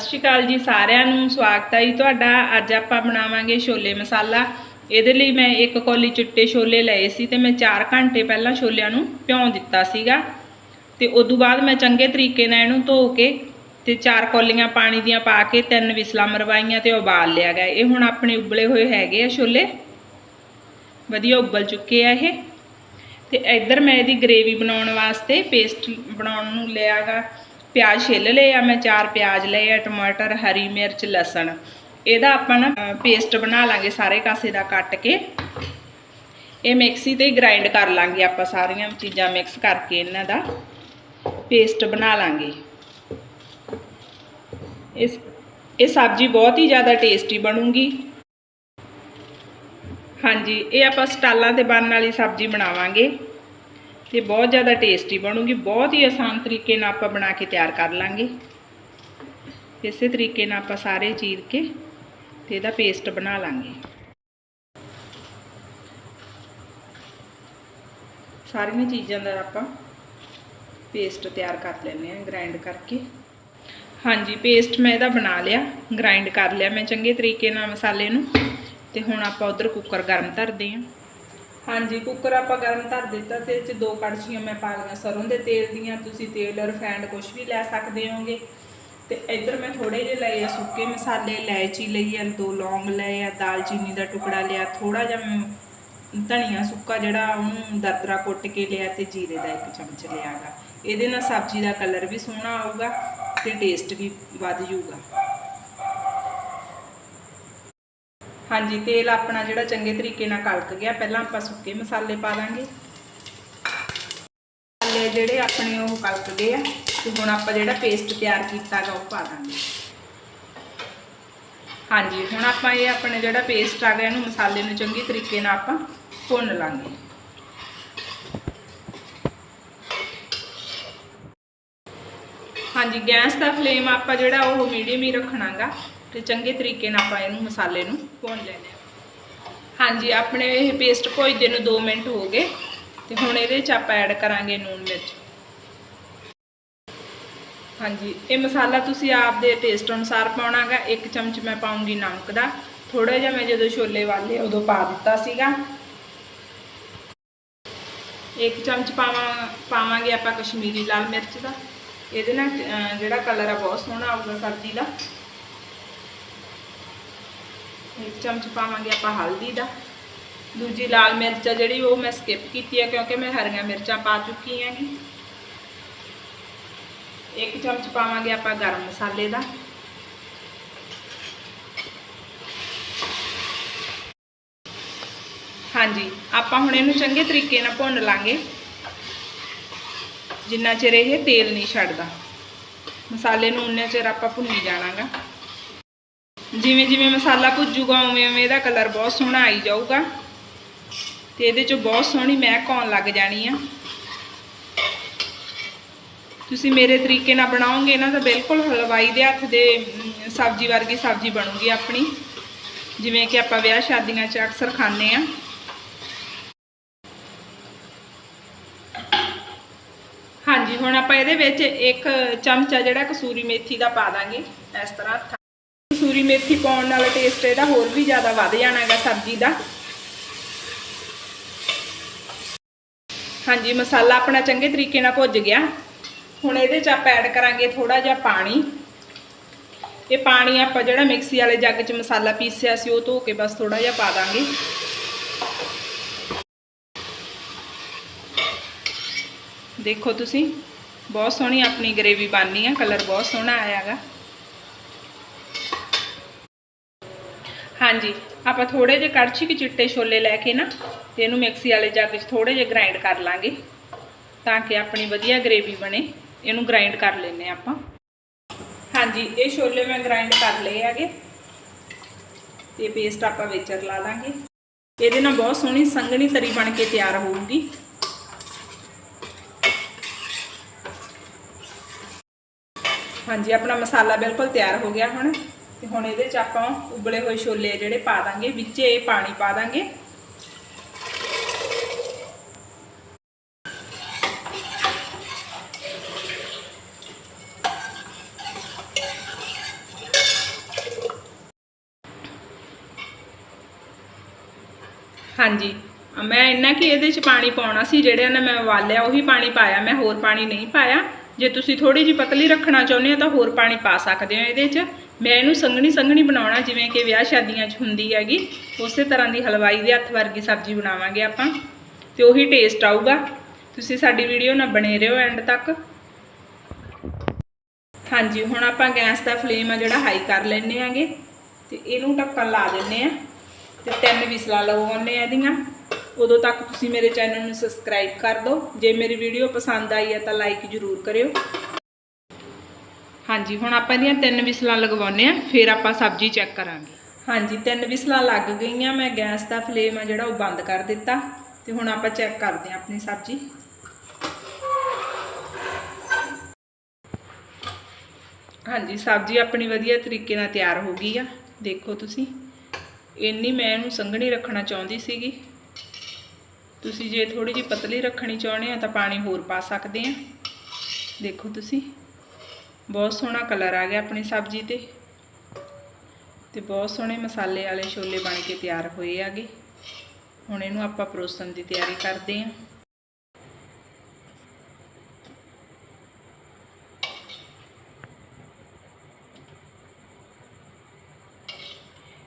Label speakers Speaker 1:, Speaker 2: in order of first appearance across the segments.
Speaker 1: ਸਤਿ ਸ਼੍ਰੀ ਅਕਾਲ ਜੀ ਸਾਰਿਆਂ ਨੂੰ, ਸਵਾਗਤ ਹੈ ਜੀ ਤੁਹਾਡਾ। ਅੱਜ ਆਪਾਂ ਬਣਾਵਾਂਗੇ ਛੋਲੇ ਮਸਾਲਾ। ਇਹਦੇ ਲਈ ਮੈਂ ਇੱਕ ਕੌਲੀ ਚਿੱਟੇ ਛੋਲੇ ਲਏ ਸੀ ਤੇ ਮੈਂ 4 ਘੰਟੇ ਪਹਿਲਾਂ ਛੋਲਿਆਂ ਨੂੰ ਭਿਉਂ ਦਿੱਤਾ ਸੀਗਾ। ਤੇ ਤੋਂ ਬਾਅਦ ਮੈਂ ਚੰਗੇ ਤਰੀਕੇ ਨਾਲ ਇਹਨੂੰ ਧੋ ਕੇ ਤੇ 4 ਕੌਲੀਆਂ ਪਾਣੀ ਦੀਆਂ ਪਾ ਕੇ ਤਿੰਨ ਵਿਸਲਾਂ ਮਰਵਾਈਆਂ ਤੇ ਉਬਾਲ ਲਿਆ ਗਿਆ। ਇਹ ਹੁਣ ਆਪਣੇ ਉਬਲੇ ਹੋਏ ਹੈਗੇ ਆ ਛੋਲੇ। ਵਧੀਆ ਉਬਲ ਚੁੱਕੇ ਆ ਇਹ। ਤੇ ਇੱਧਰ ਮੈਂ ਇਹਦੀ ਗ੍ਰੇਵੀ ਬਣਾਉਣ ਵਾਸਤੇ ਪੇਸਟ ਬਣਾਉਣ ਨੂੰ ਲਿਆਗਾ ਪਿਆਜ਼ ਛਿੱਲ ਲਏ ਆ, ਮੈਂ ਚਾਰ ਪਿਆਜ਼ ਲਏ ਆ, ਟਮਾਟਰ, ਹਰੀ ਮਿਰਚ, ਲਸਣ। ਇਹਦਾ ਆਪਾਂ ਨਾ ਪੇਸਟ ਬਣਾ ਲਾਂਗੇ ਸਾਰੇ ਕਾਸੇ ਦਾ ਕੱਟ ਕੇ। ਇਹ ਮਿਕਸੀ ਤੇ ਗ੍ਰਾਈਂਡ ਕਰ ਲਾਂਗੇ ਆਪਾਂ ਸਾਰੀਆਂ ਚੀਜ਼ਾਂ ਮਿਕਸ ਕਰਕੇ ਇਹਨਾਂ ਦਾ। ਪੇਸਟ ਬਣਾ ਲਾਂਗੇ। ਇਸ, ਇਹ ਸਬਜ਼ੀ ਬਹੁਤ ਹੀ ਜ਼ਿਆਦਾ ਟੇਸਟੀ ਬਣੂਗੀ। ਹਾਂਜੀ, ਇਹ ਆਪਾਂ ਸਟਾਲਾਂ ਤੇ ਬਣਨ ਵਾਲੀ ਸਬਜ਼ੀ ਬਣਾਵਾਂਗੇ। ਤੇ ਬਹੁਤ ਜ਼ਿਆਦਾ ਟੇਸਟੀ ਬਣੂਗੀ, ਬਹੁਤ ਹੀ ਆਸਾਨ ਤਰੀਕੇ ਨਾਲ ਆਪਾਂ ਬਣਾ ਕੇ ਤਿਆਰ ਕਰ ਲਾਂਗੇ। ਇਸੇ ਤਰੀਕੇ ਨਾਲ ਆਪਾਂ ਸਾਰੇ ਚੀਰ ਕੇ ਤੇ ਇਹਦਾ ਪੇਸਟ ਬਣਾ ਲਾਂਗੇ। ਸਾਰੀਆਂ ਚੀਜ਼ਾਂ ਦਾ ਆਪਾਂ ਪੇਸਟ ਤਿਆਰ ਕਰ ਲੈਂਦੇ ਹਾਂ ਗ੍ਰਾਈਂਡ ਕਰਕੇ। ਹਾਂਜੀ ਪੇਸਟ ਮੈਂ ਇਹਦਾ ਬਣਾ ਲਿਆ ਗ੍ਰਾਈਂਡ ਕਰ ਲਿਆ ਮੈਂ ਚੰਗੇ ਤਰੀਕੇ ਨਾਲ ਮਸਾਲੇ ਨੂੰ। ਤੇ ਹੁਣ ਆਪਾਂ ਉਧਰ ਕੁੱਕਰ ਗਰਮ ਧਰਦੇ ਹਾਂ। ਹਾਂਜੀ, ਕੁੱਕਰ ਆਪਾਂ ਗਰਮ ਧਰ ਦਿੱਤਾ ਤੇ ਇਹ ਚ ਦੋ ਕੜਛੀਆਂ ਮੈਂ ਪਾ ਲਈਆਂ। ਸਰੋਂ ਦੇ ਤੇਲ ਦੀਆਂ ਤੁਸੀਂ ਤੇਲ ਰਿਫਾਈਂਡ ਕੁਝ ਵੀ ਲੈ ਸਕਦੇ ਹੋਗੇ। ਤੇ ਇੱਧਰ ਮੈਂ ਥੋੜੇ ਜਿਹੇ ਲਏ ਆ ਸੁੱਕੇ ਮਸਾਲੇ, ਇਲਾਇਚੀ ਲਈ ਆ, ਦੋ ਲੌਂਗ ਲਏ ਆ, ਦਾਲਚੀਨੀ ਦਾ ਟੁਕੜਾ ਲਿਆ ਥੋੜਾ ਜਿਹਾ ਧਨੀਆ ਸੁੱਕਾ ਜਿਹੜਾ ਉਹਨੂੰ ਦਰਦਰਾ ਕੁੱਟ ਕੇ ਲਿਆ ਤੇ ਜੀਰੇ ਦਾ ਇੱਕ ਚਮਚ ਲਿਆਗਾ ਇਹਦੇ ਨਾਲ ਸਬਜ਼ੀ ਦਾ ਕਲਰ ਵੀ ਸੋਹਣਾ ਆਊਗਾ ਤੇ ਟੇਸਟ ਵੀ ਵੱਧ ਜਾਊਗਾ ਹਾਂਜੀ, ਤੇਲ ਆਪਣਾ ਜਿਹੜਾ ਚੰਗੇ ਤਰੀਕੇ ਨਾਲ ਕਲਕ ਗਿਆ, ਪਹਿਲਾਂ ਆਪਾਂ ਸੁੱਕੇ ਮਸਾਲੇ ਪਾ ਦਾਂਗੇ। ਮਸਾਲੇ ਜਿਹੜੇ ਆਪਣੇ ਉਹ ਕਲਕ ਗਏ ਆ, ਤੇ ਹੁਣ ਆਪਾਂ ਜਿਹੜਾ ਪੇਸਟ ਤਿਆਰ ਕੀਤਾਗਾ ਉਹ ਪਾ ਦਾਂਗੇ। ਹਾਂਜੀ, ਹੁਣ ਆਪਾਂ ਇਹ ਆਪਣੇ ਜਿਹੜਾ ਪੇਸਟ ਆ ਗਿਆ, ਇਹਨੂੰ ਮਸਾਲੇ ਨੂੰ ਚੰਗੀ ਤਰੀਕੇ ਨਾਲ ਆਪਾਂ ਭੁੰਨ ਲਾਂਗੇ। ਹਾਂਜੀ, ਗੈਸ ਦਾ ਫਲੇਮ ਆਪਾਂ ਜਿਹੜਾ ਉਹ ਮੀਡੀਅਮ ਹੀ ਰੱਖਣਾਗਾ। ਤੇ ਚੰਗੇ ਤਰੀਕੇ ਨਾਲ ਆਪਾਂ ਇਹਨੂੰ ਮਸਾਲੇ ਨੂੰ ਭੁੰਨ ਲੈਣਾ ਹਾਂਜੀ, ਆਪਣੇ ਇਹ ਪੇਸਟ ਭੁੱਜਦੇ ਨੂੰ 2 ਮਿੰਟ ਹੋ ਗਏ ਤੇ ਹੁਣ ਇਹਦੇ ਚ ਆਪਾਂ ਐਡ ਕਰਾਂਗੇ ਨੂਨ ਮਿਰਚ। ਹਾਂਜੀ, ਇਹ ਮਸਾਲਾ ਤੁਸੀਂ ਆਪਦੇ ਟੇਸਟ ਅਨੁਸਾਰ ਪਾਉਣਾਗਾ। ਇੱਕ ਚਮਚ ਮੈਂ ਪਾਉਂਗੀ ਨਮਕ ਦਾ। ਥੋੜਾ ਜਿਹਾ ਮੈਂ ਜਦੋਂ ਛੋਲੇ ਵਾਲੇ ਉਦੋਂ ਪਾ ਦਿੱਤਾ ਸੀਗਾ। ਇੱਕ ਚਮਚ ਪਾਵਾਂ, ਪਾਵਾਂਗੇ ਆਪਾਂ ਕਸ਼ਮੀਰੀ ਲਾਲ ਮਿਰਚ ਦਾ। ਇਹਦੇ ਨਾਲ ਜਿਹੜਾ ਕਲਰ ਆ, ਬਹੁਤ ਸੋਹਣਾ ਆਊਗਾ ਸਬਜ਼ੀ ਦਾ। ਇੱਕ ਚਮਚ ਪਾਵਾਂਗੇ ਆਪਾਂ ਹਲਦੀ ਦਾ। ਦੂਜੀ ਲਾਲ ਮਿਰਚ ਆ ਜਿਹੜੀ, ਉਹ ਮੈਂ ਸਕਿਪ ਕੀਤੀ ਹੈ ਕਿਉਂਕਿ ਮੈਂ ਹਰੀਆਂ ਮਿਰਚਾਂ ਪਾ ਚੁੱਕੀ ਹੈਗੀ ਇੱਕ ਚਮਚ ਪਾਵਾਂਗੇ ਆਪਾਂ ਗਰਮ ਮਸਾਲੇ ਦਾ। ਹਾਂਜੀ, ਆਪਾਂ ਹੁਣ ਇਹਨੂੰ ਚੰਗੇ ਤਰੀਕੇ ਨਾਲ ਭੁੰਨ ਲਾਂਗੇ। ਜਿੰਨਾ ਚਿਰ ਇਹ ਤੇਲ ਨਹੀਂ ਛੱਡਦਾ। ਮਸਾਲੇ ਨੂੰ ਉਨੇ ਚਿਰ ਆਪਾਂ ਭੁੰਨੀ ਜਾਣਾਗਾ। ਜਿਵੇਂ ਜਿਵੇਂ ਮਸਾਲਾ ਭੁੱਜੂਗਾ, ਉਵੇਂ ਉਵੇਂ ਇਹਦਾ ਕਲਰ ਬਹੁਤ ਸੋਹਣਾ ਆਈ ਜਾਊਗਾ। ਤੇ ਇਹਦੇ ਚੋਂ ਬਹੁਤ ਸੋਹਣੀ ਮਹਿਕ ਆਉਣ ਲੱਗ ਜਾਣੀ ਆ। ਤੁਸੀਂ ਮੇਰੇ ਤਰੀਕੇ ਨਾਲ ਬਣਾਓਗੇ ਨਾ, ਤਾਂ ਬਿਲਕੁਲ ਹਲਵਾਈ ਦੇ ਹੱਥ ਦੇ ਸਬਜ਼ੀ ਵਰਗੀ ਸਬਜ਼ੀ ਬਣੂਗੀ ਆਪਣੀ। ਜਿਵੇਂ ਕਿ ਆਪਾਂ ਵਿਆਹ ਸ਼ਾਦੀਆਂ 'ਚ ਅਕਸਰ ਖਾਂਦੇ ਆ। ਹਾਂਜੀ, ਹੁਣ ਆਪਾਂ ਇਹਦੇ ਵਿੱਚ ਇੱਕ ਚਮਚਾ ਜਿਹੜਾ ਕਸੂਰੀ ਮੇਥੀ ਦਾ ਪਾ ਦਾਂਗੇ, ਇਸ ਤਰ੍ਹਾਂ ਕਸੂਰੀ ਮੇਥੀ ਪਾਉਣ ਨਾਲ ਟੇਸਟ ਇਹਦਾ ਹੋਰ ਵੀ ਜ਼ਿਆਦਾ ਵੱਧ ਜਾਣਾਗਾ ਸਬਜ਼ੀ ਦਾ। ਹਾਂਜੀ, ਮਸਾਲਾ ਆਪਣਾ ਚੰਗੇ ਤਰੀਕੇ ਨਾਲ ਭੁੱਜ ਗਿਆ। ਹੁਣ ਇਹਦੇ ਚ ਆਪਾਂ ਐਡ ਕਰਾਂਗੇ ਥੋੜਾ ਜਿਹਾ ਪਾਣੀ। ਇਹ ਪਾਣੀ ਆਪਾਂ ਜਿਹੜਾ ਮਿਕਸੀ ਵਾਲੇ ਜੱਗ 'ਚ ਮਸਾਲਾ ਪੀਸਿਆ ਸੀ, ਉਹ ਧੋ ਕੇ ਬਸ ਥੋੜਾ ਜਿਹਾ ਪਾ ਦਾਂਗੇ। ਦੇਖੋ ਤੁਸੀਂ, ਬਹੁਤ ਸੋਹਣੀ ਆਪਣੀ ਗ੍ਰੇਵੀ ਬਣਨੀ ਆ ਕਲਰ ਬਹੁਤ ਸੋਹਣਾ ਆਇਆਗਾ ਹਾਂਜੀ, ਆਪਾਂ ਥੋੜੇ ਜਿਹੇ ਕੜਛੀ ਕਿ ਚਿੱਟੇ ਛੋਲੇ ਲੈ ਕੇ ਨਾ ਤੇ ਇਹਨੂੰ ਮਿਕਸੀ ਵਾਲੇ ਜੱਗ 'ਚ ਥੋੜੇ ਜਿਹੇ ਗ੍ਰਾਈਂਡ ਕਰ ਲਾਂਗੇ ਤਾਂ ਕਿ ਆਪਣੀ ਵਧੀਆ ਗ੍ਰੇਵੀ ਬਣੇ। ਇਹਨੂੰ ਗ੍ਰਾਈਂਡ ਕਰ ਲੈਨੇ ਆਪਾਂ। ਹਾਂਜੀ, ਇਹ ਛੋਲੇ ਮੈਂ ਗ੍ਰਾਈਂਡ ਕਰ ਲਏ ਹੈਗੇ। ਤੇ ਪੇਸਟ ਆਪਾਂ ਵਿੱਚ ਲਾ ਲਾਂਗੇ। ਇਹਦੇ ਨਾਲ ਬਹੁਤ ਸੋਹਣੀ ਸੰਘਣੀ ਤਰੀ ਬਣ ਕੇ ਤਿਆਰ ਹੋਊਗੀ। ਹਾਂਜੀ, ਆਪਣਾ ਮਸਾਲਾ ਬਿਲਕੁਲ ਤਿਆਰ ਹੋ ਗਿਆ ਹੁਣ। ਤੇ ਹੁਣ ਇਹਦੇ ਚ ਆਪਾਂ ਉਬਲੇ ਹੋਏ ਛੋਲੇ ਜਿਹੜੇ ਪਾ ਦਾਂਗੇ, ਵਿੱਚ ਇਹ ਪਾਣੀ ਪਾ ਦਾਂਗੇ। ਹਾਂਜੀ, ਮੈਂ ਇੰਨਾ ਕਿ ਇਹਦੇ ਚ ਪਾਣੀ ਪਾਉਣਾ ਸੀ ਜਿਹੜਾ ਨੇ ਮੈਂ ਵਾਲਿਆ ਉਹੀ ਪਾਣੀ ਪਾਇਆ, ਮੈਂ ਹੋਰ ਪਾਣੀ ਨਹੀਂ ਪਾਇਆ। ਜੇ ਤੁਸੀਂ ਥੋੜੀ ਜੀ ਪਤਲੀ ਰੱਖਣਾ ਚਾਹੁੰਦੇ ਹੋ, ਤਾਂ ਹੋਰ ਪਾਣੀ ਪਾ ਸਕਦੇ ਹੋ ਇਹਦੇ ਚ। ਮੈਂ ਇਹਨੂੰ ਸੰਘਣੀ ਸੰਘਣੀ ਬਣਾਉਣਾ, ਜਿਵੇਂ ਕਿ ਵਿਆਹ ਸ਼ਾਦੀਆਂ 'ਚ ਹੁੰਦੀ ਹੈਗੀ, ਉਸੇ ਤਰ੍ਹਾਂ ਦੀ ਹਲਵਾਈ ਦੇ ਹੱਥ ਵਰਗੀ ਸਬਜ਼ੀ ਬਣਾਵਾਂਗੇ ਆਪਾਂ, ਤੇ ਉਹੀ ਟੇਸਟ ਆਊਗਾ। ਤੁਸੀਂ ਸਾਡੀ ਵੀਡੀਓ ਨਾਲ ਬਣੇ ਰਹੋ ਐਂਡ ਤੱਕ। ਹਾਂਜੀ, ਹੁਣ ਆਪਾਂ ਗੈਸ ਦਾ ਫਲੇਮ ਆ ਜਿਹੜਾ ਹਾਈ ਕਰ ਲੈਣੇ ਆਂਗੇ ਤੇ ਇਹਨੂੰ ਢੱਕਣ ਲਾ ਦਿੰਨੇ ਆ, ਤੇ ਤਿੰਨ ਵਿਸਲਾਂ ਲਗਾਉਣੇ ਆ ਇਹਦੀਆਂ। ਉਦੋਂ ਤੱਕ ਤੁਸੀਂ ਮੇਰੇ ਚੈਨਲ ਨੂੰ ਸਬਸਕ੍ਰਾਈਬ ਕਰ ਦਿਓ। ਜੇ ਮੇਰੀ ਵੀਡੀਓ ਪਸੰਦ ਆਈ ਹੈ ਤਾਂ ਲਾਈਕ ਜ਼ਰੂਰ ਕਰਿਓ। ਹਾਂਜੀ, ਹੁਣ ਆਪਾਂ ਇਹਦੀਆਂ ਤਿੰਨ ਵਿਸਲਾਂ ਲਗਵਾਉਣੇ ਆ ਫਿਰ ਆਪਾਂ ਸਬਜ਼ੀ ਚੈੱਕ ਕਰਾਂਗੇ। ਹਾਂਜੀ, ਤਿੰਨ ਵਿਸਲਾਂ ਲੱਗ ਗਈਆਂ, ਮੈਂ ਗੈਸ ਦਾ ਫਲੇਮ ਆ ਜਿਹੜਾ ਉਹ ਬੰਦ ਕਰ ਦਿੱਤਾ। ਤੇ ਹੁਣ ਆਪਾਂ ਚੈੱਕ ਕਰਦੇ ਆ ਆਪਣੀ ਸਬਜ਼ੀ। ਹਾਂਜੀ, ਸਬਜ਼ੀ ਆਪਣੀ ਵਧੀਆ ਤਰੀਕੇ ਨਾਲ ਤਿਆਰ ਹੋ ਗਈ ਆ। ਦੇਖੋ ਤੁਸੀਂ, ਇੰਨੀ ਮੈਂ ਇਹਨੂੰ ਸੰਘਣੀ ਰੱਖਣਾ ਚਾਹੁੰਦੀ ਸੀਗੀ। ਤੁਸੀਂ ਜੇ ਥੋੜੀ ਜਿਹੀ ਪਤਲੀ ਰੱਖਣੀ ਚਾਹੁੰਦੇ ਆ ਤਾਂ ਪਾਣੀ ਹੋਰ ਪਾ ਸਕਦੇ ਆ। ਦੇਖੋ ਤੁਸੀਂ ਬਹੁਤ ਸੋਹਣਾ ਕਲਰ ਆ ਗਿਆ ਆਪਣੀ ਸਬਜ਼ੀ ਤੇ। ਤੇ ਬਹੁਤ ਸੋਹਣੇ ਮਸਾਲੇ ਵਾਲੇ ਛੋਲੇ ਬਣ ਕੇ ਤਿਆਰ ਹੋਏ ਆਗੇ ਹੁਣ ਇਹਨੂੰ ਆਪਾਂ ਪਰੋਸਣ ਦੀ ਤਿਆਰੀ ਕਰਦੇ ਆਂ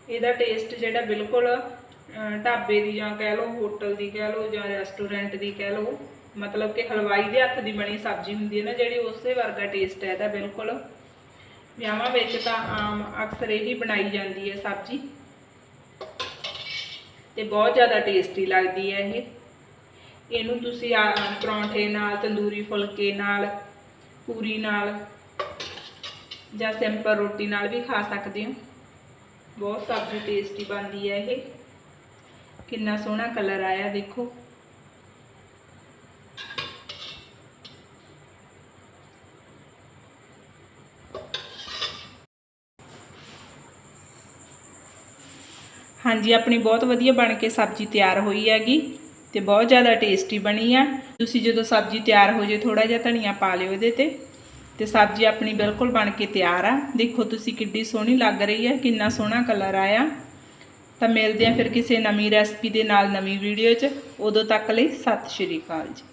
Speaker 1: ਇਹਦਾ ਟੇਸਟ ਜਿਹੜਾ ਬਿਲਕੁਲ ਢਾਬੇ ਦੀ ਜਾਂ ਕਹਿ ਲਓ ਹੋਟਲ ਦੀ ਕਹਿ ਲਓ ਜਾਂ ਰੈਸਟੋਰੈਂਟ ਦੀ ਕਹਿ ਲਓ, ਮਤਲਬ ਕਿ ਹਲਵਾਈ ਦੇ ਹੱਥ ਦੀ ਬਣੀ ਸਬਜ਼ੀ ਹੁੰਦੀ ਹੈ ਨਾ, ਜਿਹੜੀ ਉਸੇ ਵਰਗਾ ਟੇਸਟ ਹੈ ਇਹਦਾ ਬਿਲਕੁਲ। ਵਿਆਹਾਂ ਵਿੱਚ ਤਾਂ ਆਮ ਅਕਸਰ ਇਹੀ ਬਣਾਈ ਜਾਂਦੀ ਹੈ ਸਬਜ਼ੀ। ਤੇ ਬਹੁਤ ਜ਼ਿਆਦਾ ਟੇਸਟੀ ਲੱਗਦੀ ਹੈ ਇਹ। ਇਹਨੂੰ ਤੁਸੀਂ ਆ, ਪਰੌਂਠੇ ਨਾਲ, ਤੰਦੂਰੀ ਫੁਲਕੇ ਨਾਲ, ਪੂਰੀ ਨਾਲ ਜਾਂ ਸਿੰਪਲ ਰੋਟੀ ਨਾਲ ਵੀ ਖਾ ਸਕਦੇ ਹੋ। ਬਹੁਤ ਸਬਜ਼ੀ ਟੇਸਟੀ ਬਣਦੀ ਹੈ ਇਹ। ਕਿੰਨਾ ਸੋਹਣਾ ਕਲਰ ਆਇਆ ਦੇਖੋ। ਹਾਂਜੀ, ਆਪਣੀ ਬਹੁਤ ਵਧੀਆ ਬਣ ਕੇ ਸਬਜ਼ੀ ਤਿਆਰ ਹੋਈ ਹੈਗੀ ਤੇ ਬਹੁਤ ਜ਼ਿਆਦਾ ਟੇਸਟੀ ਬਣੀ ਆ। ਤੁਸੀਂ ਜਦੋਂ ਸਬਜ਼ੀ ਤਿਆਰ ਹੋ ਜੇ ਥੋੜਾ ਜਿਹਾ ਧਨੀਆ ਪਾ ਲਿਓ ਇਹਦੇ ਤੇ ਤੇ ਸਬਜ਼ੀ ਆਪਣੀ ਬਿਲਕੁਲ ਬਣ ਕੇ ਤਿਆਰ ਆ। ਦੇਖੋ ਤੁਸੀਂ ਕਿੱਡੀ ਸੋਹਣੀ ਲੱਗ ਰਹੀ ਹੈ, ਕਿੰਨਾ ਸੋਹਣਾ ਕਲਰ ਆਇਆ। ਤਾਂ ਮਿਲਦੇ ਆ ਫਿਰ ਕਿਸੇ ਨਵੀਂ ਰੈਸਪੀ ਦੇ ਨਾਲ ਨਵੀਂ ਵੀਡੀਓ 'ਚ। ਉਦੋਂ ਤੱਕ ਲਈ ਸਤਿ ਸ਼੍ਰੀ ਅਕਾਲ ਜੀ।